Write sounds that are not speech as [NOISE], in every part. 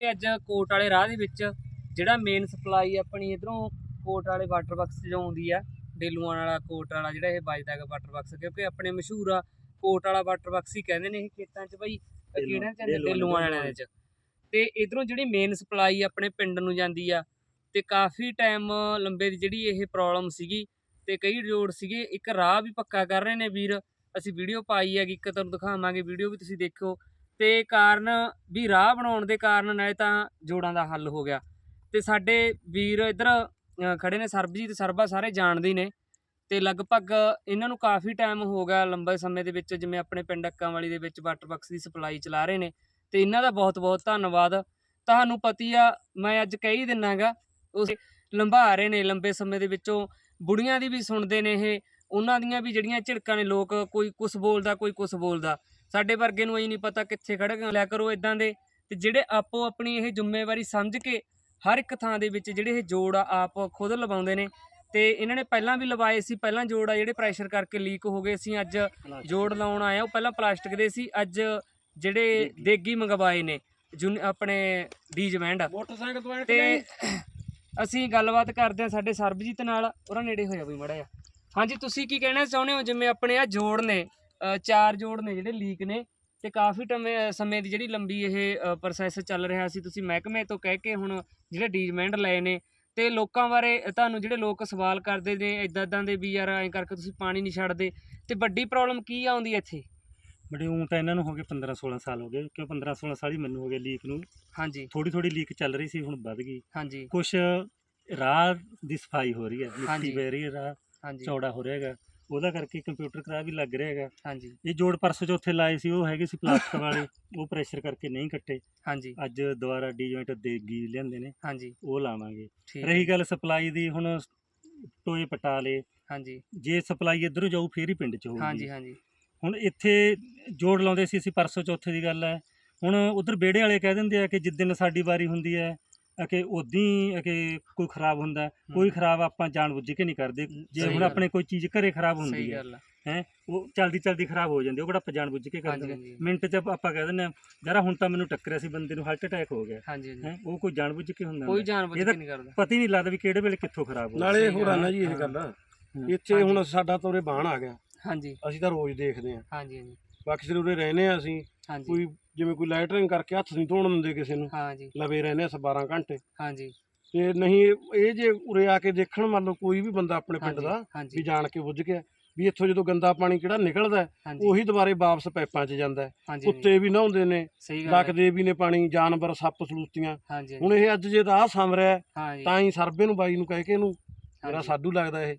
ਅੱਜ ਕੋਟ ਵਾਲੇ ਰਾਹ ਦੇ ਵਿੱਚ ਜਿਹੜਾ ਮੇਨ ਸਪਲਾਈ ਆਪਣੀ ਇਧਰੋਂ ਕੋਟ ਵਾਲੇ ਵਾਟਰ ਬਾਕਸ ਜੋ ਆਉਂਦੀ ਆ ਡੇਲੂਆਂ ਵਾਲਾ ਕੋਟ ਵਾਲਾ ਜਿਹੜਾ ਇਹ ਵੱਜਦਾ ਹੈਗਾ ਵਾਟਰ ਬਾਕਸ ਕਿਉਂਕਿ ਆਪਣੇ ਮਸ਼ਹੂਰ ਆ ਕੋਟ ਵਾਲਾ ਵਾਟਰ ਬਾਕਸ ਹੀ ਕਹਿੰਦੇ ਨੇ ਇਹ ਖੇਤਾਂ 'ਚ ਬਈ ਅਹ ਕਿਹੜਿਆਂ 'ਚ ਡੇਲੂਆਂ- ਵਾਲਿਆਂ ਦੇ 'ਚ। ਤੇ ਇਧਰੋਂ ਜਿਹੜੀ ਮੇਨ ਸਪਲਾਈ ਆਪਣੇ ਪਿੰਡ ਨੂੰ ਜਾਂਦੀ ਆ ਤੇ ਕਾਫੀ ਟਾਈਮ ਲੰਬੇ ਦੀ ਜਿਹੜੀ ਇਹ ਪ੍ਰੋਬਲਮ ਸੀਗੀ ਤੇ ਕਈ ਰੋਡ ਸੀਗੇ ਇੱਕ ਰਾਹ ਵੀ ਪੱਕਾ ਕਰ ਰਹੇ ਨੇ ਵੀਰ। ਅਸੀਂ ਵੀਡੀਓ ਪਾਈ ਹੈਗੀ ਇੱਕ ਤੁਹਾਨੂੰ ਦਿਖਾਵਾਂਗੇ ਵੀਡੀਓ ਵੀ ਤੁਸੀਂ ਦੇਖਿਓ ਤੇ ਕਾਰਨ ਵੀ ਰਾਹ ਬਣਾਉਣ ਦੇ ਕਾਰਨ ਨਾਲੇ ਤਾਂ ਜੋੜਾਂ ਦਾ ਹੱਲ ਹੋ ਗਿਆ। ਤੇ ਸਾਡੇ ਵੀਰ ਇੱਧਰ ਅ, ਖੜੇ ਨੇ ਸਰਬਜੀਤ ਸਰਬਾ ਸਾਰੇ ਜਾਣਦੇ ਨੇ। ਤੇ ਲਗਭਗ ਇਹਨਾਂ ਨੂੰ ਕਾਫੀ ਟਾਈਮ ਹੋ ਗਿਆ ਲੰਬੇ ਸਮੇਂ ਦੇ ਵਿੱਚ ਜਿਵੇਂ ਆਪਣੇ ਪਿੰਡ ਅੱਕਾਂ ਵਾਲੀ ਦੇ ਵਿੱਚ ਵਾਟਰ ਬਾਕਸ ਦੀ ਸਪਲਾਈ ਚਲਾ ਰਹੇ ਨੇ। ਤੇ ਇਹਨਾਂ ਦਾ ਬਹੁਤ ਬਹੁਤ ਧੰਨਵਾਦ। ਤੁਹਾਨੂੰ ਪਤੀ ਆ ਮੈਂ ਅੱਜ ਕਹਿ ਕਹੀ ਦਿਨਾਗਾ ਉਸ ਲੰਬਾ ਰਹੇ ਨੇ ਲੰਬੇ ਸਮੇਂ ਦੇ ਵਿੱਚੋਂ। ਬੁੜੀਆਂ ਦੀ ਵੀ ਸੁਣਦੇ ਨੇ ਇਹ ਉਹਨਾਂ ਦੀਆਂ ਵੀ ਜਿਹੜੀਆਂ ਝਿੜਕਾਂ ਨੇ ਲੋਕ ਕੋਈ ਕੁਝ ਬੋਲਦਾ ਕੋਈ ਕੁਝ ਬੋਲਦਾ। ਸਾਡੇ ਵਰਗੇ ਨੂੰ ਇਹ ਨਹੀਂ ਪਤਾ ਕਿੱਥੇ ਖੜ ਲਿਆ ਕਰੋ ਇਦਾਂ ਦੇ। ਤੇ ਜਿਹੜੇ ਆਪੋ ਆਪਣੀ ਇਹ ਜ਼ਿੰਮੇਵਾਰੀ ਸਮਝ ਕੇ ਹਰ ਇੱਕ ਥਾਂ ਦੇ ਵਿੱਚ ਜਿਹੜੇ ਇਹ ਜੋੜ ਆ ਆਪ ਖੁਦ ਲਵਾਉਂਦੇ ਨੇ। ਤੇ ਇਹਨਾਂ ਨੇ ਪਹਿਲਾਂ ਵੀ ਲਵਾਏ ਸੀ ਪਹਿਲਾਂ ਜੋੜ ਆ ਜਿਹੜੇ ਪ੍ਰੈਸ਼ਰ ਕਰਕੇ ਲੀਕ ਹੋ ਗਏ ਸੀ ਅੱਜ ਜੋੜ ਲਾਉਣ ਆਏ ਆ ਉਹ ਪਹਿਲਾਂ ਪਲਾਸਟਿਕ ਦੇ ਸੀ ਅੱਜ ਜਿਹੜੇ ਦੇਗੀ। ਮੰਗਵਾਏ ਨੇ ਆਪਣੇ ਡੀਜਮੈਂਡ ਮੋਟਰਸਾਈਕਲ ਤੋਂ ਤੇ ਅਸੀਂ ਗੱਲਬਾਤ ਕਰਦੇ ਹਾਂ ਸਾਡੇ ਸਰਬਜੀਤ ਨਾਲ ਉਹਨਾਂ ਨੇੜੇ ਹੋਇਆ ਬਈ ਮੜਾ ਹਾਂਜੀ ਤੁਸੀਂ ਕੀ ਕਹਿਣਾ ਚਾਹੁੰਦੇ ਹੋ ਜਿਵੇਂ ਆਪਣੇ ਆ ਜੋੜ ਨੇ? ਚਾਰ ਜੋੜ ਨੇ ਜਿਹੜੇ ਲੀਕ ਨੇ ਤੇ ਕਾਫੀ ਟਮੇ- ਸਮੇਂ ਦੀ ਜਿਹੜੀ ਲੰਬੀ ਇਹ ਪ੍ਰੋਸੈਸ ਚੱਲ ਰਿਹਾ ਸੀ ਤੁਸੀਂ ਮਹਿਕਮੇ ਤੋਂ ਕਹਿ ਕੇ ਹੁਣ ਜਿਹੜੇ ਡੀਜਮੈਂਟ ਲਏ ਨੇ ਤੇ ਲੋਕਾਂ ਬਾਰੇ ਤੁਹਾਨੂੰ ਜਿਹੜੇ ਲੋਕ ਸਵਾਲ ਕਰਦੇ ਨੇ ਇਦਾਂ ਇਦਾਂ ਦੇ ਵੀ ਯਾਰ ਐਂ ਕਰਕੇ ਤੁਸੀਂ ਪਾਣੀ ਨਹੀਂ ਛੱਡਦੇ ਤੇ ਵੱਡੀ ਪ੍ਰੋਬਲਮ ਕੀ ਆਉਂਦੀ ਹੈ ਇੱਥੇ? ਬੜੇ ਉਂ ਤਾਂ ਇਹਨਾਂ ਨੂੰ ਹੋ ਗਏ 15 16 ਸਾਲ ਹੋ ਗਏ ਕਿਉਂ 15 16 ਸਾਲ ਹੀ ਮੈਨੂੰ ਹੋ ਗਏ ਲੀਕ ਨੂੰ। ਹਾਂਜੀ। ਥੋੜੀ ਥੋੜੀ ਲੀਕ ਚੱਲ ਰਹੀ ਸੀ ਹੁਣ ਵੱਧ ਗਈ। ਹਾਂਜੀ। ਕੁਛ ਰਾਹ ਦੀ ਸਫ਼ਾਈ ਹੋ ਰਹੀ ਹੈ ਹਾਂਜੀ। ਮਿੱਟੀ ਪੈ ਰਹੀ ਹੈ ਰਾਹ ਹਾਂਜੀ। ਚੌੜਾ ਹੋ ਰਿਹਾ ਹੈਗਾ। ਉਹਦਾ ਕਰਕੇ ਕੰਪਿਊਟਰ ਖਰਾਬ ਵੀ ਲੱਗ ਰਿਹਾ ਹੈਗਾ। ਹਾਂਜੀ। ਇਹ ਜੋੜ ਪਰਸੋਂ ਚ ਉੱਥੇ ਲਾਏ ਸੀ ਉਹ ਹੈਗੇ ਸੀ ਪਲਾਸਟਿਕ [COUGHS] ਵਾਲੇ ਉਹ ਪ੍ਰੈਸ਼ਰ ਕਰਕੇ ਨਹੀਂ ਕੱਟੇ। ਹਾਂਜੀ। ਅੱਜ ਦੁਬਾਰਾ ਡੀਜੋਇੰਟ ਦੇਗੀ ਲਿਆਂਦੇ ਨੇ। ਹਾਂਜੀ। ਉਹ ਲਾਵਾਂਗੇ। ਰਹੀ ਗੱਲ ਸਪਲਾਈ ਦੀ ਹੁਣ ਟੋਏ ਪਟਾ ਲਏ ਹਾਂਜੀ। ਜੇ ਸਪਲਾਈ ਇਧਰੋਂ ਜਾਊ ਫੇਰ ਹੀ ਪਿੰਡ ਚ ਹੋਊਗੀ। ਹਾਂਜੀ ਹਾਂਜੀ। ਹੁਣ ਇੱਥੇ ਜੋੜ ਲਾਉਂਦੇ ਸੀ ਅਸੀਂ ਪਰਸੋਂ ਚੌਥੇ ਦੀ ਗੱਲ ਹੈ। ਹੁਣ ਉਧਰ ਵਿਹੜੇ ਵਾਲੇ ਕਹਿ ਦਿੰਦੇ ਆ ਕਿ ਜਿੱਦਣ ਸਾਡੀ ਵਾਰੀ ਹੁੰਦੀ ਹੈ ਕਿ ਉਦੋਂ ਕਿ ਕੋਈ ਖਰਾਬ ਹੁੰਦਾ ਹੈ। ਕੋਈ ਖਰਾਬ ਆਪਾਂ ਜਾਣਬੁੱਝ ਕੇ ਨਹੀਂ ਕਰਦੇ। ਜੇ ਹੁਣ। ਆਪਣੇ ਕੋਈ ਚੀਜ਼ ਘਰੇ ਖਰਾਬ ਹੁੰਦੀ ਹੈ ਹੈ। ਉਹ ਚਲਦੀ ਚਲਦੀ ਖਰਾਬ ਹੋ ਜਾਂਦੀ ਹੈ, ਉਹ ਕਿਹੜਾ ਆਪਾਂ ਜਾਣਬੁੱਝ ਕੇ ਕਰਦੇ ਮਿੰਟ ਚ ਆਪਾਂ ਕਹਿ ਦਿੰਦੇ ਆ ਜਰਾ ਹੁਣ ਤਾਂ ਮੈਨੂੰ ਟੱਕਰਿਆ ਸੀ ਬੰਦੇ ਨੂੰ ਹਾਰਟ ਅਟੈਕ ਹੋ ਗਿਆ। ਹੈ ਉਹ ਕੋਈ ਜਾਣਬੁੱਝ ਕੇ ਹੁੰਦਾ ਕੋਈ ਹੁੰਦਾ। ਜਾਣਬੁੱਝ ਇਹ ਕੇ ਨਹੀਂ ਕਰਦਾ। ਪਤਾ ਹੀ ਨਹੀਂ ਲੱਗਦਾ ਵੀ ਕਿਹੜੇ ਵੇਲੇ ਕਿੱਥੋਂ ਖਰਾਬ ਹੋ ਨਾਲੇ ਹੋਰ ਨਾ। ਜੀ ਇਹ ਹਾਂ। ਗੱਲ। ਹਾਂ। ਇੱਥੇ। ਹੁਣ ਸਾਡਾ ਤਾਂ ਉਰੇ ਬਾਣ ਆ ਗਿਆ। ਹਾਂਜੀ। ਅਸੀਂ ਤਾਂ ਰੋਜ਼ ਦੇਖਦੇ ਆਂ ਹਾਂਜੀ ਹਾਂਜੀ। ਬਾਕੀ ਸਿਰ ਉਰੇ ਰਹਿੰਦੇ ਆ ਅਸੀਂ। ਕੋਈ ਜਿਵੇਂ ਕੋਈ ਲੈਟਰਿੰਗ ਕਰਕੇ ਹੱਥ ਨਹੀਂ ਧੋਣ ਦਿੰਦੇ ਕਿਸੇ ਨੂੰ ਹਾਂਜੀ ਲਵੇ ਰਹਿੰਦੇ ਆ 12 ਘੰਟੇ ਹਾਂਜੀ ਤੇ ਨਹੀਂ ਇਹ ਜੇ ਉਰੇ ਆ ਕੇ ਦੇਖਣ ਮੰਨ ਲਓ ਕੋਈ ਵੀ ਬੰਦਾ ਆਪਣੇ ਪਿੰਡ ਦਾ ਵੀ ਜਾਣ ਕੇ ਬੁੱਝ ਗਿਆ ਵੀ ਇੱਥੋਂ ਜਦੋਂ ਗੰਦਾ ਪਾਣੀ ਕਿਹੜਾ ਨਿਕਲਦਾ ਹੈ, ਉਹੀ ਦੁਬਾਰੇ ਵਾਪਸ ਪਾਈਪਾਂ 'ਚ ਜਾਂਦਾ ਹੈ। ਕੁੱਤੇ ਵੀ ਨਹਾਉਂਦੇ ਨੇ ਹੈ ਡੱਕਦੇ ਵੀ ਨੇ ਪਾਣੀ ਜਾਨਵਰ ਸੱਪ ਸਲੂਤੀਆਂ ਹੁਣ ਇਹ ਅੱਜ ਜੇ ਤਾਂ ਆਹ ਸਮਰਿਆ ਹੈ, ਹਾਂਜੀ ਤਾਂ ਹੀ ਸਰਬੇ ਨੂੰ ਬਾਈ ਨੂੰ ਕਹਿ ਕੇ ਇਹਨੂੰ ਮੇਰਾ ਸਾਡੂ ਲੱਗਦਾ ਇਹ ਤੇ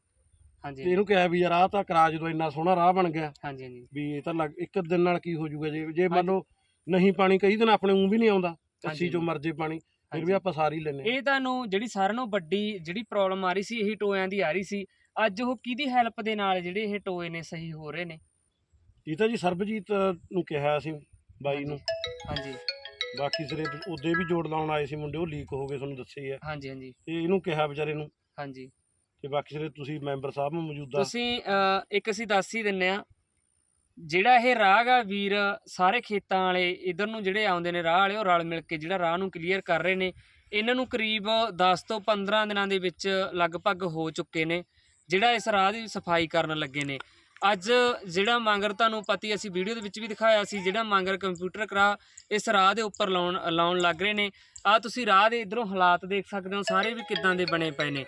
ਹਾਂਜੀ ਇਹਨੂੰ ਕਿਹਾ ਵੀ ਯਾਰ ਆਹ ਤਾਂ ਕਰਾ ਜਦੋਂ ਇੰਨਾ ਸੋਹਣਾ ਰਾਹ ਬਣ ਗਿਆ ਹਾਂਜੀ ਹਾਂਜੀ ਵੀ ਇਹ ਤਾਂ ਇੱਕ ਦਿਨ ਨਾਲ ਕੀ ਹੋ ਜਾਊਗਾ ਜੇ ਜੇ ਮੰਨ ਲਓ ਨਹੀਂ ਪਾਣੀ ਕਈ ਦਿਨ ਆਪਣੇ ਉਂ ਵੀ ਨਹੀਂ ਆਉਂਦਾ। ਅੱਸੀ ਚੋਂ ਮਰਜੇ ਪਾਣੀ ਫਿਰ। ਵੀ ਆਪਾਂ ਸਾਰੀ ਲੈਨੇ ਇਹ ਤੁਹਾਨੂੰ ਜਿਹੜੀ ਸਾਰਿਆਂ ਨੂੰ ਵੱਡੀ ਜਿਹੜੀ ਪ੍ਰੋਬਲਮ ਆ ਰਹੀ ਸੀ ਇਹੀ ਟੋਇਆਂ ਦੀ ਆ ਰਹੀ ਸੀ ਅੱਜ ਉਹ ਕਿਹਦੀ ਹੈਲਪ ਦੇ ਨਾਲ ਜਿਹੜੇ ਇਹ ਟੋਏ ਨੇ ਸਹੀ ਹੋ ਰਹੇ ਨੇ? ਇਹ ਤਾਂ ਜੀ ਸਰਬਜੀਤ ਨੂੰ ਕਿਹਾ ਸੀ ਬਾਈ ਨੂੰ। ਹਾਂਜੀ। ਬਾਕੀ ਸਿਰੇ ਉਹਦੇ ਵੀ ਜੋੜ ਲਾਉਣ ਆਏ ਸੀ ਮੁੰਡੇ ਉਹ ਲੀਕ ਹੋ ਗਏ ਤੁਹਾਨੂੰ ਹੈ ਹਾਂਜੀ ਹਾਂਜੀ। ਤੇ ਇਹਨੂੰ ਕਿਹਾ ਵਿਚਾਰੇ ਨੂੰ। ਹਾਂਜੀ। ਤੇ ਬਾਕੀ ਸਿਰੇ ਤੁਸੀਂ ਮੈਂਬਰ ਸਾਹਿਬ ਮੌਜੂਦਾ ਤੁਸੀਂ ਇੱਕ ਅਸੀਂ ਦੱਸ ਹੀ ਦਿੰਨੇ ਆ ਜਿਹੜਾ ਇਹ ਰਾਹ ਗਾ ਵੀਰ, ਸਾਰੇ ਖੇਤਾਂ ਵਾਲੇ, ਇਧਰ ਨੂੰ ਜਿਹੜੇ ਆਉਂਦੇ ਨੇ ਰਾਹ ਵਾਲੇ, ਉਹ ਰਲ ਮਿਲ ਕੇ ਜਿਹੜਾ ਰਾਹ ਨੂੰ ਕਲੀਅਰ ਕਰ ਰਹੇ ਨੇ। ਇਹਨਾਂ ਨੂੰ ਕਰੀਬ 10 ਤੋਂ 15 ਦਿਨਾਂ ਦੇ ਵਿੱਚ ਲਗਭਗ ਹੋ ਚੁੱਕੇ ਨੇ, ਜਿਹੜਾ ਇਸ ਰਾਹ ਦੀ ਸਫ਼ਾਈ ਕਰਨ ਲੱਗੇ ਨੇ। ਅੱਜ ਜਿਹੜਾ ਮੰਗਰ ਤੁਹਾਨੂੰ ਪਤੀ ਅਸੀਂ ਵੀਡੀਓ ਦੇ ਵਿੱਚ ਵੀ ਦਿਖਾਇਆ ਸੀ, ਜਿਹੜਾ ਮੰਗਰ ਕੰਪਿਊਟਰ ਕਰਾ ਇਸ ਰਾਹ ਦੇ ਉੱਪਰ ਲਾਉਣ ਲਾਉਣ ਲੱਗ ਰਹੇ ਨੇ। ਆ ਤੁਸੀਂ ਰਾਹ ਦੇ ਇਧਰੋਂ ਹਾਲਾਤ ਦੇਖ ਸਕਦੇ ਹੋ, ਸਾਰੇ ਵੀ ਕਿੱਦਾਂ ਦੇ ਬਣੇ ਪਏ ਨੇ।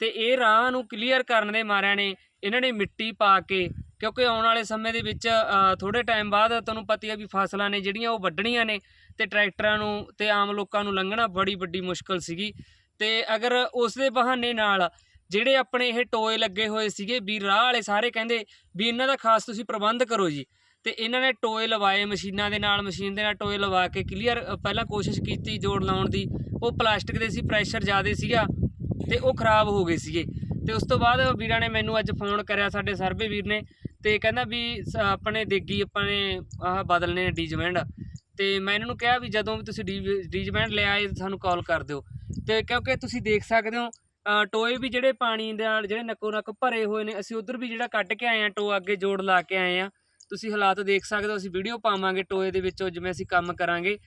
ਤੇ ਇਹ ਰਾਹ ਨੂੰ ਕਲੀਅਰ ਕਰਨ ਦੇ ਮਾਰਿਆਂ ਨੇ ਇਹਨਾਂ ਨੇ ਮਿੱਟੀ ਪਾ ਕੇ ਕਿਉਂਕਿ ਆਉਣ ਵਾਲੇ ਸਮੇਂ ਦੇ ਵਿੱਚ ਅ, ਥੋੜੇ ਟਾਈਮ ਬਾਅਦ ਤੁਹਾਨੂੰ ਪਤਾ ਹੈ ਵੀ ਫਸਲਾਂ ਨੇ ਜਿਹੜੀਆਂ ਉਹ ਵੱਢਣੀਆਂ ਨੇ ਤੇ ਟਰੈਕਟਰਾਂ ਨੂੰ ਤੇ ਆਮ ਲੋਕਾਂ ਨੂੰ ਲੰਘਣਾ ਬੜੀ ਵੱਡੀ ਮੁਸ਼ਕਲ ਸੀਗੀ। ਤੇ ਅਗਰ ਉਸ ਦੇ ਬਹਾਨੇ ਨਾਲ ਜਿਹੜੇ ਆਪਣੇ ਇਹ ਟੋਏ ਲੱਗੇ ਹੋਏ ਸੀਗੇ ਵੀ ਰਾਹ ਵਾਲੇ ਸਾਰੇ ਕਹਿੰਦੇ ਵੀ ਇਹਨਾਂ ਦਾ ਖਾਸ ਤੁਸੀਂ ਪ੍ਰਬੰਧ ਕਰੋ ਜੀ। ਤੇ ਇਹਨਾਂ ਨੇ ਟੋਏ ਲਵਾਏ ਮਸ਼ੀਨਾਂ ਦੇ ਨਾਲ ਮਸ਼ੀਨ ਦੇ ਨਾਲ ਟੋਏ ਲਵਾ ਕੇ ਕਲੀਅਰ ਪਹਿਲਾਂ ਕੋਸ਼ਿਸ਼ ਕੀਤੀ ਜੋੜ ਲਾਉਣ ਦੀ। ਉਹ ਪਲਾਸਟਿਕ ਦੇ ਸੀ ਪ੍ਰੈਸ਼ਰ ਜ਼ਿਆਦਾ ਸੀਗਾ ਤੇ ਉਹ ਖਰਾਬ ਹੋ ਗਏ ਸੀਗੇ। ਤੇ ਉਸ ਤੋਂ ਬਾਅਦ ਵੀਰਾਂ ਨੇ ਮੈਨੂੰ ਅੱਜ ਫੋਨ ਕਰਿਆ, ਸਾਡੇ ਸਰਵੇ ਵੀਰ ਨੇ ਤੇ ਕਹਿੰਦਾ ਵੀ ਸ- ਆਪਣੇ ਦੇਗੀ ਆਪਾਂ ਨੇ ਆਹ ਬਦਲਨੇ ਨੇ ਡੀਜਮੈਂਡ ਤੇ ਮੈਂ ਇਹਨਾਂ ਨੂੰ ਕਿਹਾ ਵੀ ਜਦੋਂ ਵੀ ਤੁਸੀਂ ਡੀਜਮੈਂਡ ਲੈ ਆਏ, ਸਾਨੂੰ ਕਾਲ ਕਰ ਦਿਓ। ਤੇ ਕਿਉਂਕਿ ਤੁਸੀਂ ਦੇਖ ਸਕਦੇ ਹੋ ਟੋਏ ਵੀ ਜਿਹੜੇ ਪਾਣੀ ਦੇ ਨਾਲ ਜਿਹੜੇ ਨੱਕੋ ਨੱਕ ਭਰੇ ਹੋਏ ਨੇ, ਅਸੀਂ ਉਧਰ ਵੀ ਜਿਹੜਾ ਕੱਢ ਕੇ ਆਏ ਆ ਟੋ ਅੱਗੇ ਜੋੜ ਲਾ ਕੇ ਆਏ ਆ ਤੁਸੀਂ ਹਾਲਾਤ ਦੇਖ ਸਕਦੇ ਹੋ, ਅਸੀਂ ਵੀਡੀਓ ਪਾਵਾਂਗੇ ਟੋਏ ਦੇ ਵਿੱਚੋਂ, ਜਿਵੇਂ ਅਸੀਂ ਕੰਮ ਕਰਾਂਗੇ।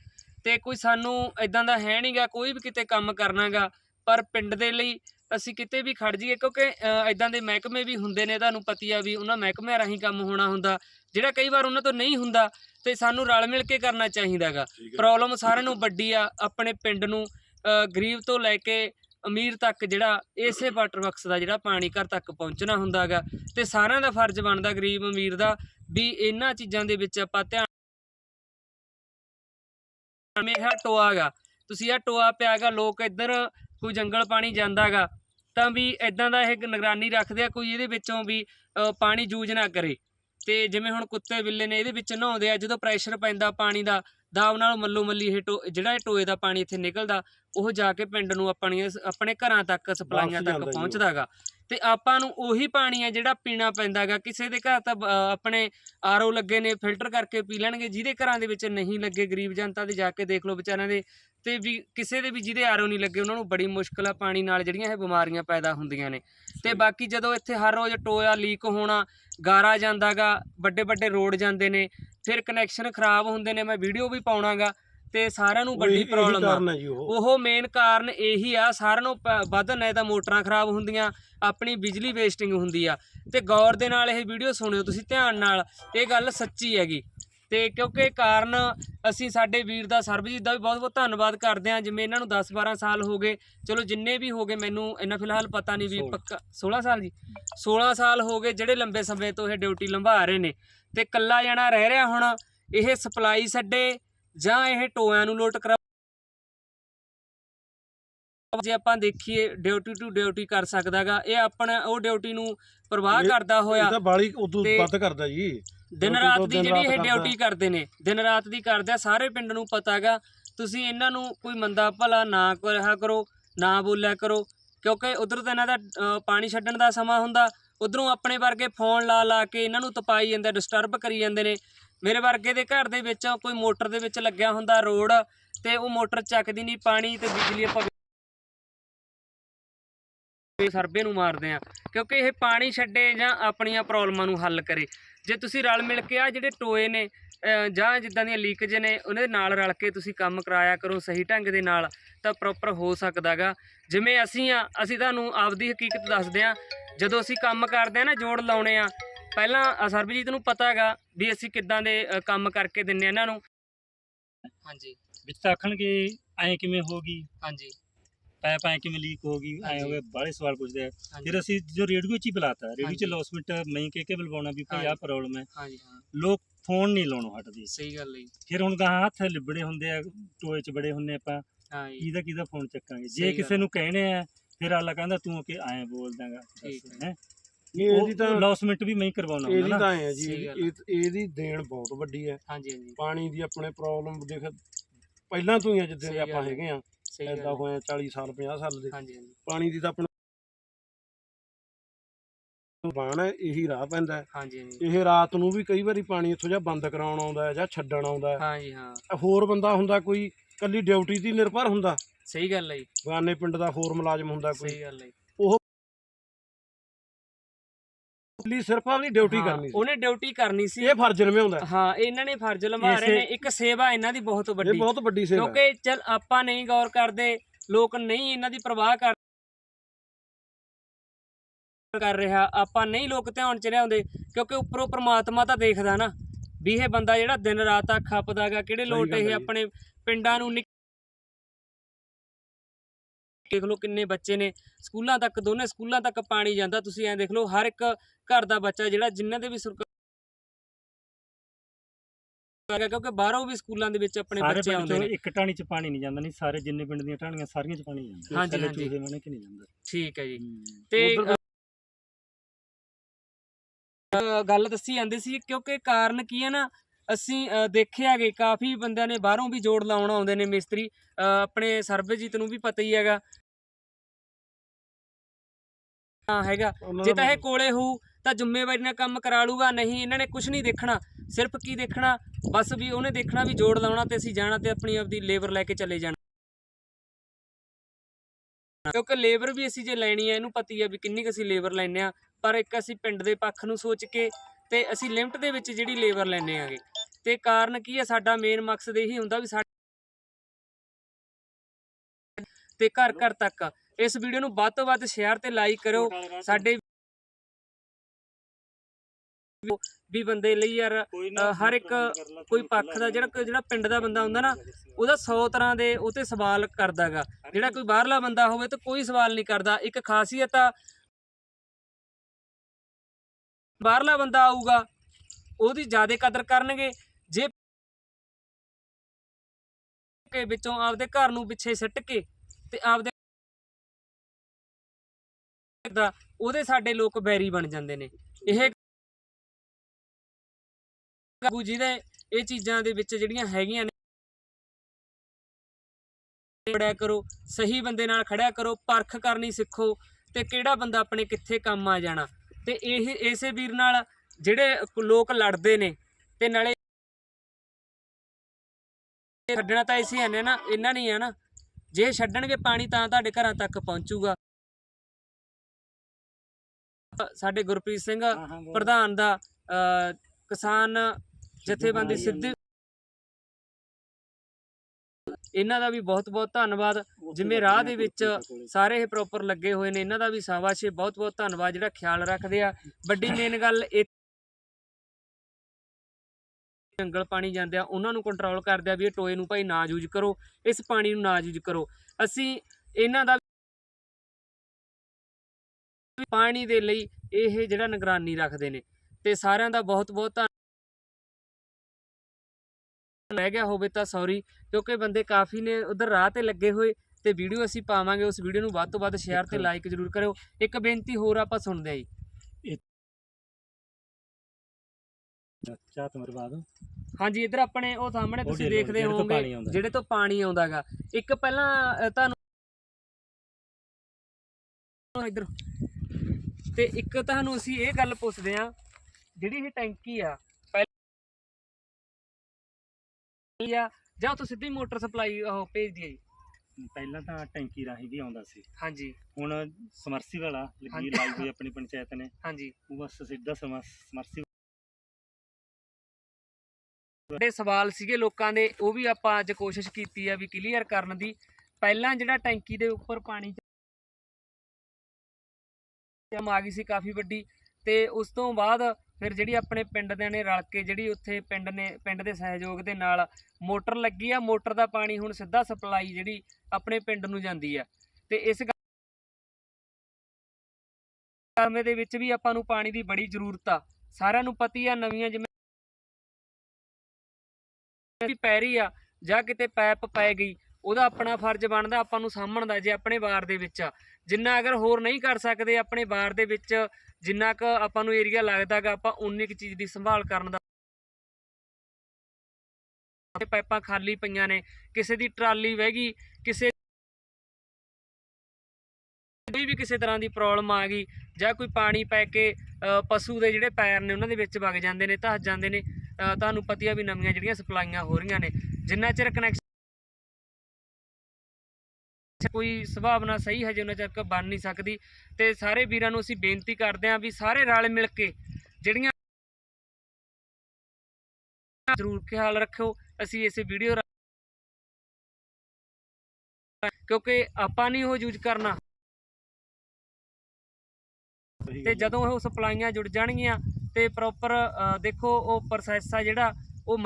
ਤੇ ਕੋਈ ਸਾਨੂੰ ਇਦਾਂ ਦਾ ਹੈ ਨਹੀਂਗਾ ਕੋਈ ਵੀ ਕਿਤੇ ਕੰਮ ਕਰਨਾਗਾ, ਪਰ ਪਿੰਡ ਦੇ ਲਈ ਅਸੀਂ ਕਿਤੇ ਵੀ ਖੜ ਜਾਈਏ ਕਿਉਂਕਿ ਇਦਾਂ ਦੇ ਮਹਿਕਮੇ ਵੀ ਹੁੰਦੇ ਨੇ ਤੁਹਾਨੂੰ ਪਤੀ ਆ ਵੀ ਉਹਨਾਂ ਮਹਿਕਮਿਆਂ ਰਾਹੀਂ ਕੰਮ ਹੋਣਾ ਹੁੰਦਾ ਜਿਹੜਾ ਕਈ ਵਾਰ ਉਹਨਾਂ ਤੋਂ ਨਹੀਂ ਹੁੰਦਾ ਤੇ ਸਾਨੂੰ ਰਲ ਮਿਲ ਕੇ ਕਰਨਾ ਚਾਹੀਦਾਗਾ ਪ੍ਰੋਬਲਮ ਸਾਰਿਆਂ ਨੂੰ ਵੱਡੀ ਆ ਆਪਣੇ ਪਿੰਡ ਨੂੰ ਗਰੀਬ ਤੋਂ ਲੈ ਕੇ ਅਮੀਰ ਤੱਕ ਜਿਹੜਾ ਇਸੇ ਵਾਟਰ ਵਰਕਸ ਦਾ ਜਿਹੜਾ ਪਾਣੀ ਘਰ ਤੱਕ ਪਹੁੰਚਣਾ ਹੁੰਦਾਗਾ ਤੇ ਸਾਰਿਆਂ ਦਾ ਫਰਜ਼ ਬਣਦਾ ਗਰੀਬ ਅਮੀਰ ਦਾ ਵੀ ਇਹਨਾਂ ਚੀਜ਼ਾਂ ਦੇ ਵਿੱਚ ਆਪਾਂ ਧਿਆਨ ਮੇਰਾ ਟੋਆਗਾ ਤੁਸੀਂ ਆ ਟੋਆ ਪਿਆਗਾ ਲੋਕ ਇੱਧਰ ਕੋਈ ਜੰਗਲ ਪਾਣੀ ਜਾਂਦਾਗਾ ਤਾਂ ਵੀ ਇਦਾਂ ਦਾ ਇਹ ਨਿਗਰਾਨੀ ਰੱਖਦੇ ਆ ਕੋਈ ਇਹਦੇ ਵਿੱਚੋਂ ਵੀ ਪਾਣੀ ਯੂਜ਼ ਨਾ ਕਰੇ। ਤੇ ਜਿਵੇਂ ਹੁਣ ਕੁੱਤੇ ਬਿੱਲੇ ਨੇ ਇਹਦੇ ਵਿੱਚ ਨਹਾਉਂਦੇ ਆ ਜਦੋਂ ਪ੍ਰੈਸ਼ਰ ਪੈਂਦਾ ਪਾਣੀ ਦਾ ਦਾਬ ਨਾਲ ਮੱਲੋ ਮੱਲੀ ਇਹ ਟੋ ਜਿਹੜਾ ਇਹ ਟੋਏ ਦਾ ਪਾਣੀ ਇੱਥੇ ਨਿਕਲਦਾ ਉਹ ਜਾ ਕੇ ਪਿੰਡ ਨੂੰ ਆਪਣੀਆਂ ਆਪਣੇ ਘਰਾਂ ਤੱਕ ਸਪਲਾਈਆਂ ਤੱਕ। ਪਹੁੰਚਦਾਗਾ। ਤੇ ਆਪਾਂ ਨੂੰ ਉਹੀ ਪਾਣੀ ਆ ਜਿਹੜਾ ਪੀਣਾ ਪੈਂਦਾਗਾ। ਕਿਸੇ ਦੇ ਘਰ ਤਾਂ ਆਪਣੇ ਆਰਓ ਲੱਗੇ ਨੇ ਫਿਲਟਰ ਕਰਕੇ ਪੀ ਲੈਣਗੇ ਜਿਹਦੇ ਘਰਾਂ ਦੇ ਵਿੱਚ ਨਹੀਂ ਲੱਗੇ ਗਰੀਬ ਜਨਤਾ ਦੇ ਜਾ ਕੇ ਦੇਖ ਲਓ ਵਿਚਾਰਿਆਂ ਦੇ ਤੇ ਵੀ ਕਿਸੇ ਦੇ ਵੀ ਜਿਹਦੇ ਆਰਓ ਨਹੀਂ ਲੱਗੇ ਉਹਨਾਂ ਨੂੰ ਬੜੀ ਮੁਸ਼ਕਲ ਆ ਪਾਣੀ ਨਾਲ ਜਿਹੜੀਆਂ ਇਹ ਬਿਮਾਰੀਆਂ ਪੈਦਾ ਹੁੰਦੀਆਂ ਨੇ। ਤੇ ਬਾਕੀ ਜਦੋਂ ਇੱਥੇ ਹਰ ਰੋਜ਼ ਟੋਇਆ ਲੀਕ ਹੋਣਾ ਗਾਰਾ ਜਾਂਦਾਗਾ ਵੱਡੇ ਵੱਡੇ ਰੋਡ ਜਾਂਦੇ ਨੇ ਫਿਰ ਕਨੈਕਸ਼ਨ ਖਰਾਬ ਹੁੰਦੇ ਨੇ ਮੈਂ ਵੀਡੀਓ ਵੀ ਪਾਉਣਾਗਾ ਤੇ ਸਾਰਿਆਂ ਨੂੰ ਵੱਡੀ ਪ੍ਰੋਬਲਮ ਆ। ਉਹ। ਮੇਨ ਕਾਰਨ ਇਹੀ ਆ ਸਾਰਿਆਂ ਨੂੰ ਵੱਧ ਨੇ ਤਾਂ ਮੋਟਰਾਂ ਖਰਾਬ ਹੁੰਦੀਆਂ ਆਪਣੀ ਬਿਜਲੀ ਵੇਸਟਿੰਗ ਹੁੰਦੀ ਆ। ਤੇ ਗੌਰ ਦੇ ਨਾਲ ਇਹ ਵੀਡੀਓ ਸੁਣਿਓ ਤੁਸੀਂ ਧਿਆਨ ਨਾਲ ਇਹ ਗੱਲ ਸੱਚੀ ਹੈਗੀ। ਤੇ ਕਿਉਂਕਿ ਕਾਰਨ ਅਸੀਂ ਸਾਡੇ ਵੀਰ ਦਾ ਸਰਬਜੀਤ ਦਾ ਵੀ ਬਹੁਤ ਬਹੁਤ ਧੰਨਵਾਦ ਕਰਦੇ ਹਾਂ ਜਿਵੇਂ ਇਹਨਾਂ ਨੂੰ 10 12 ਸਾਲ ਹੋ ਗਏ। ਚਲੋ ਜਿੰਨੇ ਵੀ ਹੋ ਗਏ ਮੈਨੂੰ ਇਹਨਾਂ ਫਿਲਹਾਲ ਪਤਾ ਨਹੀਂ ਵੀ। ਪੱਕਾ 16 ਸਾਲ ਜੀ? 16 ਸਾਲ ਹੋ ਗਏ ਜਿਹੜੇ ਲੰਬੇ ਸਮੇਂ ਤੋਂ ਇਹ ਡਿਊਟੀ ਲੰਭਾ ਰਹੇ ਨੇ। ਤੇ ਕੱਲਾ ਜਣਾ ਰਹਿ ਰਿਹਾ ਹੁਣ ਇਹ ਸਪਲਾਈ ਛੱਡੇ ਜਾਂ ਇਹ ਟੋਇਆਂ ਨੂੰ ਲੋਟ ਕਰਾ ਜੇ ਆਪਾਂ ਦੇਖੀਏ ਡਿਊਟੀ ਟੂ ਡਿਊਟੀ ਕਰ ਸਕਦਾਗਾ ਇਹ ਆਪਣਾ ਉਹ ਡਿਊਟੀ ਨੂੰ ਪ੍ਰਵਾਹ ਕਰਦਾ ਹੋਇਆ। ਇਹ ਤਾਂ ਬਾਲੀ ਉਦੋਂ ਵੱਧ ਕਰਦਾ ਜੀ। ਦਿਨ ਰਾਤ ਦੀ ਜਿਹੜੀ ਇਹ। ਡਿਊਟੀ ਕਰਦੇ ਨੇ ਦਿਨ ਰਾਤ ਦੀ ਕਰਦੇ ਆ ਸਾਰੇ ਪਿੰਡ ਨੂੰ ਪਤਾਗਾ ਤੁਸੀਂ ਇਹਨਾਂ ਨੂੰ ਕੋਈ ਮੰਦਾ ਭਲਾ ਨਾ ਕਰਿਆ ਕਰੋ ਨਾ ਬੋਲਿਆ ਕਰੋ ਕਿਉਂਕਿ ਉਧਰ ਤਾਂ ਇਹਨਾਂ ਦਾ ਪਾਣੀ ਛੱਡਣ ਦਾ ਸਮਾਂ ਹੁੰਦਾ। ਉਧਰੋਂ ਆਪਣੇ ਵਰਗੇ ਫੋਨ ਲਾ ਲਾ ਕੇ ਇਹਨਾਂ ਨੂੰ ਤਪਾਈ ਜਾਂਦੇ ਡਿਸਟਰਬ ਕਰੀ ਜਾਂਦੇ ਨੇ। ਮੇਰੇ ਵਰਗੇ ਦੇ ਘਰ ਦੇ ਵਿੱਚ ਕੋਈ ਮੋਟਰ ਦੇ ਵਿੱਚ ਲੱਗਿਆ ਹੁੰਦਾ ਰੋਡ ਤੇ ਉਹ ਮੋਟਰ ਚੱਕਦੀ ਨਹੀਂ ਪਾਣੀ ਤੇ ਬਿਜਲੀ ਆਪਾਂ ਸਰਬੇ ਨੂੰ ਮਾਰਦੇ ਆ। ਕਿਉਂਕਿ ਇਹ ਪਾਣੀ ਛੱਡੇ ਜਾਂ ਆਪਣੀਆਂ ਪ੍ਰੋਬਲਮਾਂ ਨੂੰ ਹੱਲ ਕਰੇ। ਜੇ ਤੁਸੀਂ ਰਲ ਮਿਲ ਕੇ ਆ ਜਿਹੜੇ ਟੋਏ ਨੇ ਜਾਂ ਜਿੱਦਾਂ ਦੀਆਂ ਲੀਕੇਜ ਨੇ ਉਹਨਾਂ ਦੇ ਨਾਲ ਰਲ ਕੇ ਤੁਸੀਂ ਕੰਮ ਕਰਾਇਆ ਕਰੋ ਸਹੀ ਢੰਗ ਦੇ ਨਾਲ ਤਾਂ ਪ੍ਰੋਪਰ ਹੋ ਸਕਦਾਗਾ ਜਿਵੇਂ ਅਸੀਂ ਆ ਅਸੀਂ ਤੁਹਾਨੂੰ ਆਪਦੀ ਹਕੀਕਤ ਦੱਸਦੇ ਆ ਜਦੋਂ ਅਸੀਂ ਕੰਮ ਕਰਦੇ ਆ ਨਾ ਜੋੜ ਲਾਉਣੇ ਆ ਪਹਿਲਾਂ ਅ, ਸਰਬਜੀਤ ਨੂੰ ਪਤਾ ਹੈਗਾ ਵੀ ਅਸੀਂ ਕਿੱਦਾਂ ਦੇ ਕੰਮ ਕਰਕੇ ਦਿੰਨੇ ਆ ਇਹਨਾਂ ਨੂੰ। ਹਾਂਜੀ। ਵਿੱਚ ਤਾਂ ਆਖਣਗੇ ਐਂ ਕਿਵੇਂ ਹੋਗੀ ਹਾਂਜੀ। ਪੈਪ ਐਂ ਕਿਵੇਂ ਲੀਕ ਹੋਗੀ ਐਂ ਹਾਂਜੀ। ਹੋਵੇ ਬਾਹਲੇ ਸਵਾਲ ਪੁੱਛਦੇ ਆ ਫਿਰ ਅਸੀਂ ਜੋ ਰੇਡੀਓ 'ਚ ਹੀ ਬੁਲਾਤਾ ਰੇਡੀਓ 'ਚ। ਲੌਸਮੈਂਟ ਮੈਂ ਕਹਿ ਕੇ ਬੁਲਵਾਉਣਾ ਵੀ ਭਾਈ। ਪ੍ਰੋਬਲਮ ਹੈ ਹਾਂਜੀ ਹਾਂ ਲੋਕ ਫੋਨ ਨਹੀਂ ਲਾਉਣੋਂ ਹਟਦੇ ਸਹੀ ਗੱਲ ਹੈ। ਫਿਰ ਹੁਣ ਗਾਹਾਂ ਹੱਥ ਲਿਬੜੇ ਹੁੰਦੇ ਆ ਟੋਏ 'ਚ ਬੜੇ ਹੁੰਨੇ ਆਪਾਂ ਹਾਂ ਕਿਹਦਾ ਕਿਹਦਾ ਫੋਨ ਚੱਕਾਂਗੇ ਜੇ ਕਿਸੇ। ਨੂੰ ਕਹਿਣੇ ਆ ਫਿਰ ਆਲਾ ਕਹਿੰਦਾ ਤੂੰ ਕਿ ਐਂ ਬੋਲ ਦਾਂਗਾ ਠੀਕ ਹੈਂ। ਨਹੀਂ ਇਹਦੀ ਤਾਂ ਲੌਸਮੈਂਟ ਵੀ ਮੈਂ ਹੀ ਕਰਵਾਉਣਾ ਹੁੰਦਾ ਇਹਦੀ ਤਾਂ ਐ ਹੈ ਜੀ ਇਹ- ਇਹਦੀ ਦੇਣ ਬਹੁਤ ਵੱਡੀ ਹੈ ਹਾਂਜੀ ਹਾਂਜੀ ਪਾਣੀ ਦੀ ਆਪਣੇ ਪ੍ਰੋਬਲਮ ਦੇਖ ਪਹਿਲਾਂ ਤੋਂ ਹੀ ਆ ਜਿੱਦਾਂ ਆਪਾਂ ਹੈ। ਹੈਗੇ ਆ ਸਹੀ ਗੱਲ ਐਦਾਂ ਹੈ। ਹੋਇਆ 40 ਸਾਲ 50 ਸਾਲ ਦੇ। ਹਾਂਜੀ ਹਾਂਜੀ। ਪਾਣੀ ਦੀ ਤਾਂ ਆਪਣੇ ਬਾਣ ਹੈ ਇਹੀ ਰਾਹ ਪੈਂਦਾ ਹੈ। ਹਾਂਜੀ ਹਾਂਜੀ। ਇਹ ਰਾਤ ਨੂੰ ਵੀ ਕਈ ਵਾਰੀ ਪਾਣੀ ਇੱਥੋਂ ਜਾਂ ਬੰਦ ਕਰਾਉਣ ਆਉਂਦਾ ਹੈ ਜਾਂ ਛੱਡਣ ਆਉਂਦਾ ਹੈ। ਹਾਂਜੀ ਹਾਂ। ਹੋਰ ਬੰਦਾ ਹੁੰਦਾ ਕੋਈ ਕੱਲੀ ਡਿਊਟੀ ਤੇ ਹੀ ਨਿਰਭਰ ਹੁੰਦਾ। ਸਹੀ ਗੱਲ ਹੈ ਜੀ। ਬਗਾਨੇ ਪਿੰਡ ਦਾ ਹੋਰ ਮੁਲਾਜ਼ਮ ਹੁੰਦਾ ਕੋਈ। ਸਹੀ ਗੱਲ ਹੈ ਜੀ। ਕੱਲੀ ਸਿਰਫ ਆਪਣੀ ਡਿਊਟੀ ਕਰਨੀ ਸੀ। ਉਹਨੇ ਡਿਊਟੀ ਕਰਨੀ ਸੀ। ਇਹ ਫਰਜ਼ ਨਿਭਾਉਂਦਾ ਹੈ। ਹਾਂ ਇਹਨਾਂ ਨੇ ਫਰਜ਼ ਨਿਭਾ ਰਹੇ ਨੇ। ਇੱਕ ਸੇਵਾ ਇਹਨਾਂ ਦੀ ਬਹੁਤ ਇਹ ਵੱਡੀ ਬਹੁਤ ਵੱਡੀ ਸੇਵਾ ਕਿਉਂਕਿ ਚਲ ਆਪਾਂ ਨਹੀਂ ਗੌਰ ਕਰਦੇ ਲੋਕ ਨਹੀਂ ਇਹਨਾਂ ਦੀ ਪ੍ਰਵਾਹ ਕਰ ਕਰ ਰਿਹਾ। ਆਪਾਂ ਨਹੀਂ ਲੋਕ ਧਿਆਨ ਚ ਲਿਆਉਂਦੇ ਕਿਉਂਕਿ ਉੱਪਰੋਂ ਪ੍ਰਮਾਤਮਾ ਤਾਂ ਦੇਖਦਾ ਨਾ ਵੀ ਇਹ ਬੰਦਾ ਜਿਹੜਾ ਦਿਨ ਰਾਤ ਆ ਖੱਪਦਾਗਾ ਕਿਹੜੇ ਲੋਟ ਇਹ। ਆਪਣੇ ਪਿੰਡਾਂ ਨੂੰ ਦੇਖ ਲਓ ਕਿੰਨੇ ਬੱਚੇ ਨੇ। ਸਕੂਲਾਂ ਤੱਕ ਦੋਨੇ ਸਕੂਲਾਂ ਤੱਕ ਪਾਣੀ ਜਾਂਦਾ। ਤੁਸੀਂ ਐਂ ਦੇਖ ਲਓ ਹਰ ਇੱਕ ਘਰ ਦਾ ਬੱਚਾ ਜਿਹੜਾ ਜਿਨ੍ਹਾਂ ਦੇ ਵੀ ਸਰਕਾਰ ਕਿਉਂਕਿ ਬਾਹਰੋਂ ਵੀ ਸਕੂਲਾਂ ਦੇ ਵਿੱਚ ਆਪਣੇ ਬੱਚੇ ਆਉਂਦੇ ਨੇ। ਇੱਕ ਟਾਣੀ 'ਚ ਪਾਣੀ ਨਹੀਂ ਜਾਂਦਾ ਨਹੀਂ ਸਾਰੇ ਜਿੰਨੇ ਪਿੰਡ ਦੀਆਂ ਟਾਣੀਆਂ ਸਾਰੀਆਂ 'ਚ ਪਾਣੀ ਜਾਂਦਾ। ਹਾਂਜੀ, ਹਾਂਜੀ। ਚੂਹੇ ਮਾਣੇ ਕਿ ਨਹੀਂ ਜਾਂਦਾ। ਠੀਕ ਹੈ ਜੀ। ਤੇ ਗੱਲ ਦੱਸੀ ਜਾਂਦੀ ਸੀ ਕਿਉਂਕਿ ਕਾਰਨ ਕੀ ਹੈ ਨਾ ਅਸੀਂ ਦੇਖਿਆ ਕਿ ਕਾਫੀ ਬੰਦਿਆਂ ਨੇ ਬਾਹਰੋਂ ਵੀ ਜੋੜ ਲਾਉਣ ਆਉਂਦੇ ਨੇ ਮਿਸਤਰੀ। ਆਪਣੇ ਸਰਬਜੀਤ ਨੂੰ ਵੀ ਪਤਾ ਹੀ ਹੈਗਾ ਹਾਂ ਹੈਗਾ। ਜੇ ਤਾਂ ਇਹ ਕੋਲੇ ਹੋਊ ਤਾਂ ਜ਼ਿੰਮੇਵਾਰੀ ਨਾਲ ਕੰਮ ਕਰਾ ਲੂਗਾ ਨਹੀਂ ਇਹਨਾਂ ਨੇ ਕੁਝ ਨਹੀਂ ਦੇਖਣਾ। ਸਿਰਫ ਕੀ ਦੇਖਣਾ? ਬਸ ਵੀ ਉਹਨੇ ਦੇਖਣਾ ਵੀ ਜੋੜ ਲਾਉਣਾ ਤੇ ਅਸੀਂ ਜਾਣਾ ਤੇ ਆਪਣੀ ਆਪਦੀ ਲੇਬਰ ਲੈ ਕੇ ਚਲੇ ਜਾਣਾ। ਕਿਉਂਕਿ ਲੇਬਰ ਵੀ ਅਸੀਂ ਜੇ ਲੈਣੀ ਹੈ ਇਹਨੂੰ ਪਤੀ ਹੈ ਵੀ ਕਿੰਨੀ ਕੁ ਅਸੀਂ ਲੇਬਰ ਲੈਨੇ ਆ। ਪਰ ਇੱਕ ਅਸੀਂ ਪਿੰਡ ਦੇ ਪੱਖ ਨੂੰ ਸੋਚ ਕੇ ਤੇ ਅਸੀਂ ਲਿਮਟ ਦੇ ਵਿੱਚ ਜਿਹੜੀ ਲੇਬਰ ਲੈਨੇ ਆਗੇ। ਤੇ ਕਾਰਨ ਕੀ ਹੈ ਸਾਡਾ ਮੇਨ ਮਕਸਦ ਇਹੀ ਹੁੰਦਾ ਵੀ ਸਾਡੇ ਤੇ ਘਰ ਘਰ ਤੱਕ। ਇਸ ਵੀਡੀਓ ਨੂੰ ਵੱਧ ਤੋਂ ਵੱਧ ਸ਼ੇਅਰ ਤੇ ਲਾਈਕ ਕਰੋ। ਸਾਡੇ ਵੀ ਬੰਦੇ ਲਈ ਯਾਰ ਹਰ ਇੱਕ ਕੋਈ ਪੱਖ ਦਾ ਜਿਹੜਾ ਜਿਹੜਾ ਪਿੰਡ ਦਾ ਬੰਦਾ ਹੁੰਦਾ ਨਾ ਉਹਦਾ 100 ਤਰ੍ਹਾਂ ਦੇ ਉਹ ਤੇ ਸਵਾਲ ਕਰਦਾਗਾ। ਜਿਹੜਾ ਕੋਈ ਬਾਹਰਲਾ ਬੰਦਾ ਹੋਵੇ ਤਾਂ ਕੋਈ ਸਵਾਲ ਨਹੀਂ ਕਰਦਾ। ਇੱਕ ਖਾਸੀਅਤ ਆ ਬਾਹਰਲਾ ਬੰਦਾ ਆਊਗਾ ਉਹਦੀ ਜ਼ਿਆਦਾ ਕਦਰ ਕਰਨਗੇ। ਜੇ ਕੇ ਵਿੱਚੋਂ ਆਪਦੇ ਘਰ ਨੂੰ ਪਿੱਛੇ ਸਿੱਟ ਕੇ ਤੇ ਆਪਦੇ ਦਾ, ਉਹਦੇ ਸਾਡੇ ਲੋਕ ਬੈਰੀ ਬਣ ਜਾਂਦੇ ਨੇ। ਇਹ ਗਾਗੂ ਜੀ ਦੇ, ਇਹ ਚੀਜ਼ਾਂ ਦੇ ਵਿੱਚ ਜਿਹੜੀਆਂ ਹੈਗੀਆਂ ਨੇ, ਖੜਿਆ ਕਰੋ, ਸਹੀ ਬੰਦੇ ਨਾਲ ਖੜਿਆ ਕਰੋ, ਪਰਖ ਕਰਨੀ ਸਿੱਖੋ, ਤੇ ਕਿਹੜਾ ਬੰਦਾ ਆਪਣੇ ਕਿੱਥੇ ਕੰਮ ਆ ਜਾਣਾ। ਤੇ ਇਹ, ਇਸੇ ਵੀਰ ਨਾਲ ਜਿਹੜੇ ਲੋਕ ਲੜਦੇ ਨੇ, ਤੇ ਨਾਲੇ ਛੱਡਣਾ ਤਾਂ ਇਸੇ ਨੇ ਨਾ, ਇਹਨਾਂ ਨਹੀਂ ਆ ਨਾ। ਜੇ ਛੱਡਣਗੇ ਪਾਣੀ ਤਾਂ ਤੁਹਾਡੇ ਘਰਾਂ ਤੱਕ ਪਹੁੰਚੂਗਾ। ਸਾਡੇ ਗੁਰਪ੍ਰੀਤ ਸਿੰਘ ਪ੍ਰਧਾਨ ਦਾ ਕਿਸਾਨ ਜਥੇਬੰਦੀ ਸਿੱਧੀ ਇਹਨਾਂ ਦਾ ਵੀ ਬਹੁਤ ਬਹੁਤ ਧੰਨਵਾਦ। ਜਿਵੇਂ ਰਾਹ ਦੇ ਵਿੱਚ ਸਾਰੇ ਇਹ ਪ੍ਰੋਪਰ ਲੱਗੇ ਹੋਏ ਨੇ ਇਹਨਾਂ ਦਾ ਵੀ ਸ਼ਾਬਾਸ਼ ਬਹੁਤ ਬਹੁਤ ਧੰਨਵਾਦ ਜਿਹੜਾ ਖਿਆਲ ਰੱਖਦੇ ਆ। ਵੱਡੀ [COUGHS] ਮੇਨ ਗੱਲ ਇਹ ਜੰਗਲ ਪਾਣੀ ਜਾਂਦੇ ਆ ਉਹਨਾਂ ਨੂੰ ਕੰਟਰੋਲ ਕਰਦੇ ਆ ਵੀ ਇਹ ਟੋਏ ਨੂੰ ਭਾਈ ਨਾ ਯੂਜ਼ ਕਰੋ ਇਸ ਪਾਣੀ ਨੂੰ ਨਾ ਯੂਜ਼ ਕਰੋ। ਅਸੀਂ ਇਹਨਾਂ ਦਾ ਪਾਣੀ ਦੇ ਲਈ ਇਹ ਜਿਹੜਾ ਨਿਗਰਾਨੀ ਰੱਖਦੇ ਨੇ। ਤੇ ਸਾਰਿਆਂ ਦਾ ਬਹੁਤ ਬਹੁਤ ਰਹਿ ਗਿਆ ਹੋਵੇ ਤਾਂ ਸੌਰੀ ਕਿਉਂਕਿ ਬੰਦੇ ਕਾਫੀ ਨੇ ਉਧਰ ਰਾਹ ਤੇ ਲੱਗੇ ਹੋਏ ਤੇ ਵੀਡੀਓ ਅਸੀਂ ਪਾਵਾਂਗੇ ਉਸ ਵੀਡੀਓ ਨੂੰ ਵੱਧ ਤੋਂ ਵੱਧ ਸ਼ੇਅਰ ਤੇ ਲਾਈਕ ਜ਼ਰੂਰ ਕਰਿਓ। ਇੱਕ ਬੇਨਤੀ ਹੋਰ ਆਪਾਂ ਸੁਣਦੇ ਆ ਜੀ। ਚਾਹ ਤੁਮਰ ਬਾਦ ਹਾਂਜੀ ਇੱਧਰ ਆਪਣੇ ਉਹ ਸਾਹਮਣੇ ਤੁਸੀਂ ਦੇਖਦੇ ਹੋਵੋਗੇ। ਜਿਹੜੇ ਤੋਂ ਪਾਣੀ ਆਉਂਦਾਗਾ। ਇੱਕ ਪਹਿਲਾਂ ਤੁਹਾਨੂੰ ਇੱਧਰ। ਤੇ ਇੱਕ ਤੁਹਾਨੂੰ ਅਸੀਂ ਇਹ ਗੱਲ ਪੁੱਛਦੇ ਆ ਜਿਹੜੀ ਇਹ ਟੈਂਕੀ ਆ ਪਹਿਲੀ ਆ ਜਾਂ ਉੱਥੋਂ ਸਿੱਧੀ ਮੋਟਰ ਸਪਲਾਈ ਉਹ ਭੇਜਦੀ ਜੀ? ਪਹਿਲਾਂ ਤਾਂ ਟੈਂਕੀ ਰਾਹੀਂ ਵੀ ਆਉਂਦਾ ਸੀ। ਹਾਂਜੀ। ਹੁਣ ਸਮਰਸੀਬਲ ਆ ਹਾਂਜੀ। ਲੱਗੀ ਲਾਈ ਹੋਈ ਆਪਣੀ ਪੰਚਾਇਤ ਨੇ। ਹਾਂਜੀ। ਉਹ ਬਸ ਸਿੱਧਾ ਸਮਰਸੀ ਜਿਹੜੇ ਸਵਾਲ ਸੀਗੇ ਲੋਕਾਂ ਦੇ ਉਹ ਵੀ ਆਪਾਂ ਅੱਜ ਕੋਸ਼ਿਸ਼ ਕੀਤੀ ਆ ਵੀ ਕਲੀਅਰ ਕਰਨ ਦੀ। ਪਹਿਲਾਂ ਜਿਹੜਾ ਟੈਂਕੀ ਦੇ ਉੱਪਰ ਪਾਣੀ ਜਮ ਆ ਗਈ ਸੀ ਕਾਫੀ ਵੱਡੀ ਤੇ ਉਸ ਤੋਂ ਬਾਅਦ ਫਿਰ ਜਿਹੜੀ ਆਪਣੇ ਪਿੰਡ ਦੇ ਨੇ ਰਲ ਕੇ ਜਿਹੜੀ ਉੱਥੇ ਪਿੰਡ ਨੇ, ਪਿੰਡ ਦੇ ਸਹਿਯੋਗ ਦੇ ਨਾਲ ਮੋਟਰ ਲੱਗੀ ਆ, ਮੋਟਰ ਦਾ ਪਾਣੀ ਹੁਣ ਸਿੱਧਾ ਸਪਲਾਈ ਜਿਹੜੀ ਆਪਣੇ ਪਿੰਡ ਨੂੰ ਜਾਂਦੀ ਆ ਤੇ ਇਸ ਸਮੇਂ ਦੇ ਵਿੱਚ ਵੀ ਆਪਾਂ ਨੂੰ ਪਾਣੀ ਦੀ ਬੜੀ ਜ਼ਰੂਰਤ ਆ। ਸਾਰਿਆਂ ਨੂੰ ਪਤੀ ਆ ਨਵੀਆਂ ਜਿਵੇਂ ਵੀ ਪੈ ਰਹੀ ਆ ਜਾਂ ਕਿਤੇ ਪਾਈਪ ਪੈ ਗਈ, ਉਹਦਾ ਆਪਣਾ ਫਰਜ਼ ਬਣਦਾ, ਆਪਾਂ ਨੂੰ ਸਾਂਭਣ ਦਾ ਜੇ ਆਪਣੇ ਵਾਰ ਦੇ ਵਿੱਚ ਆ। ਜਿੰਨਾ ਅਗਰ ਹੋਰ ਨਹੀਂ ਕਰ ਸਕਦੇ ਆਪਣੇ ਬਾਰ ਦੇ ਵਿੱਚ, ਜਿੰਨਾ ਕੁ ਆਪਾਂ ਨੂੰ ਏਰੀਆ ਲੱਗਦਾਗਾ ਆਪਾਂ ਉਨੀ ਕੁ ਚੀਜ਼ ਦੀ ਸੰਭਾਲ ਕਰਨ ਦਾ ਪਾਈਪਾਂ ਖਾਲੀ ਪਈਆਂ ਨੇ, ਕਿਸੇ ਦੀ ਟਰਾਲੀ ਵਹਿ ਗਈ, ਕਿਸੇ ਕੋਈ ਵੀ ਕਿਸੇ ਤਰ੍ਹਾਂ ਦੀ ਪ੍ਰੋਬਲਮ ਆ ਗਈ, ਜਾਂ ਕੋਈ ਪਾਣੀ ਪੈ ਕੇ ਪਸ਼ੂ ਦੇ ਜਿਹੜੇ ਪੈਰ ਨੇ ਉਹਨਾਂ ਦੇ ਵਿੱਚ ਵਗ ਜਾਂਦੇ ਨੇ ਧੱਸ ਜਾਂਦੇ ਨੇ ਤੁਹਾਨੂੰ ਪਤੀ ਵੀ ਨਵੀਆਂ ਜਿਹੜੀਆਂ ਸਪਲਾਈਆਂ ਹੋ ਰਹੀਆਂ ਨੇ, ਜਿੰਨਾ ਚਿਰ ਕਨੈਕਸ਼ਨ ਕੋਈ ਸੁਭਾਵਨਾ ਸਹੀ ਹੈ ਉਹਨਾਂ ਚਿਰ ਬਣ ਨਹੀਂ ਸਕਦੀ ਤੇ ਸਾਰੇ ਵੀਰਾਂ ਨੂੰ ਅਸੀਂ ਬੇਨਤੀ ਕਰਦੇ ਹਾਂ ਵੀ ਸਾਰੇ ਰਲ ਮਿਲ ਕੇ ਜਿਹੜੀਆਂ ਜ਼ਰੂਰ ਖਿਆਲ ਰੱਖੋ ਅਸੀਂ ਇਸ ਵੀਡੀਓ ਕਿਉਂਕਿ ਆਪਾਂ ਨਹੀਂ ਉਹ ਯੂਜ਼ ਕਰਨਾ। ਤੇ ਜਦੋਂ ਉਹ ਸਪਲਾਈਆਂ ਜੁੜ ਜਾਣਗੀਆਂ ਤੇ ਪ੍ਰੋਪਰ ਦੇਖੋ ਉਹ ਪ੍ਰੋਸੈਸ ਆ ਜਿਹੜਾ ਉਹ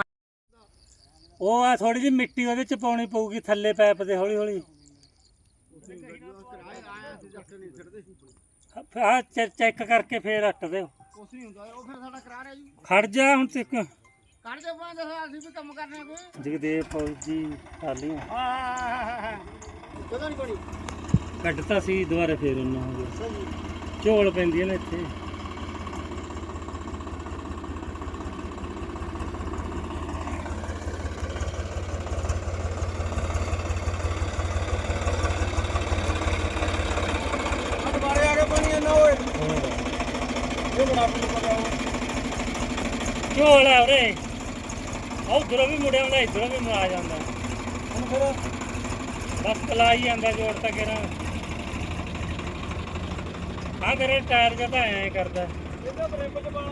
ਉਹ ਆ ਥੋੜੀ ਜਿਹੀ ਮਿੱਟੀ ਉਹਦੇ ਚ ਪਾਉਣੀ ਪਊਗੀ ਥੱਲੇ ਪੈਪ ਦੇ ਹੌਲੀ ਹੌਲੀ ਆ ਚੈੱਕ ਕਰਕੇ ਫੇਰ ਹਟ ਦਿਓ। ਕੁਛ ਨਹੀਂ ਹੁੰਦਾ ਉਹ ਫਿਰ ਸਾਡਾ ਕਰਾ ਰਿਹਾ ਜੀ। ਖੜ ਜਾ ਹੁਣ ਤੱਕ ਕਰ ਦੇ ਪਾਂ ਦੱਸੋ ਅਸੀਂ ਵੀ ਕੰਮ ਕਰਨੇ ਆ ਕੋਈ। ਜਗਦੇਵ ਫੌਜੀ ਟਾਲੀਆਂ ਹਾਂ ਕਦੋਂ ਨਹੀਂ ਬਣੀ? ਕੱਢਤਾ ਸੀ ਦੁਬਾਰਾ ਫੇਰ ਉਹਨਾਂ ਹੋ ਗਿਆ ਝੋਲ ਪੈਂਦੀ ਨਾ ਇੱਥੇ ਦੁਬਾਰੇ ਆ ਕੇ ਪਾਣੀ ਆਣਾ ਓਏ ਇਹ ਬੜਾ ਮੈਨੂੰ ਪਤਾ ਝੋਲ ਹੈ ਉਰੇ। ਉਧਰੋਂ ਵੀ ਮੁੜਿਆ ਹੁੰਦਾ ਇਧਰੋਂ ਵੀ ਮੁੜਾ ਜਾਂਦਾ। ਹੁਣ ਫਿਰ ਬਸ ਕਲਾਈ ਜਾਂਦਾ ਜੋੜ ਤੱਕ ਇਹਨਾਂ ਆ ਟਾਇਰ ਤਾਂ ਐਂ ਕਰਦਾ। ਇਹਦਾ ਬ੍ਰੇਕ ਚ ਪਾਣਾ